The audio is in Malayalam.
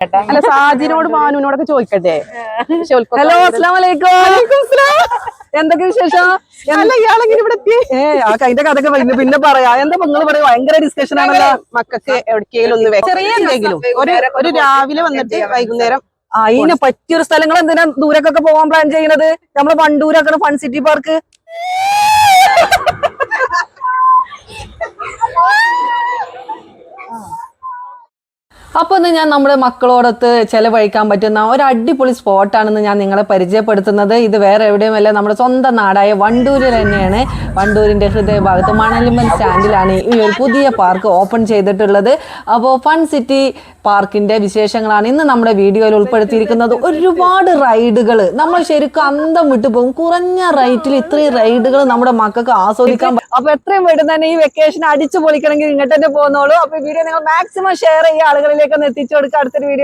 അല്ല സാജിനോട് മാനുവിനോടൊക്കെ ചോദിക്കട്ടെ? ഹലോ അസ്ലാം എന്തൊക്കെ വിശേഷം? ഇവിടെ അതിന്റെ കഥയൊക്കെ പിന്നെ പിന്നെ പറയാ. എന്താ നിങ്ങൾ പറയാ ഭയങ്കര ഡിസ്കഷൻ ആണല്ലോ. മക്കൾക്ക് എവിടേക്കെങ്കിലും ഒന്ന് ചെറിയ എന്തെങ്കിലും. ഒരു ഒരു രാവിലെ വന്നിട്ട് വൈകുന്നേരം അതിന് പറ്റിയൊരു സ്ഥലങ്ങൾ എന്തിനാ ദൂരക്കൊക്കെ പോകാൻ പ്ലാൻ ചെയ്യുന്നത്? നമ്മൾ വണ്ടൂരൊക്കെ ഫൺ സിറ്റി പാർക്ക് അപ്പൊ ഇന്ന് ഞാൻ നമ്മുടെ മക്കളോടൊത്ത് ചെലവഴിക്കാൻ പറ്റുന്ന ഒരു അടിപൊളി സ്പോട്ടാണെന്ന് ഞാൻ നിങ്ങളെ പരിചയപ്പെടുത്തുന്നത്. ഇത് വേറെ എവിടെയുമല്ല നമ്മുടെ സ്വന്തം നാടായ വണ്ടൂരിൽ തന്നെയാണ്. വണ്ടൂരിന്റെ ഹൃദയഭാഗത്ത് മണലിമൽ സ്റ്റാൻഡിലാണ് ഈ ഒരു പുതിയ പാർക്ക് ഓപ്പൺ ചെയ്തിട്ടുള്ളത്. അപ്പോൾ ഫൺ സിറ്റി പാർക്കിന്റെ വിശേഷങ്ങളാണ് ഇന്ന് നമ്മുടെ വീഡിയോയിൽ ഉൾപ്പെടുത്തിയിരിക്കുന്നത്. ഒരുപാട് റൈഡുകൾ നമ്മൾ ശരിക്കും അന്തം വിട്ടു പോകും. കുറഞ്ഞ റൈറ്റിൽ ഇത്രയും റൈഡുകൾ നമ്മുടെ മക്കൾക്ക് ആസ്വദിക്കാൻ പറ്റും അപ്പൊ എത്രയും വീട്ടിൽ തന്നെ ഈ വെക്കേഷൻ അടിച്ചു പൊളിക്കണമെങ്കിൽ ഇങ്ങോട്ട് തന്നെ പോകുന്നോളൂ. അപ്പൊ ഈ വീഡിയോ നിങ്ങൾ മാക്സിമം ഷെയർ ചെയ്യുക ആളുകളിലേക്ക് ഒന്ന് എത്തിച്ചു കൊടുക്കുക അടുത്തൊരു വീഡിയോ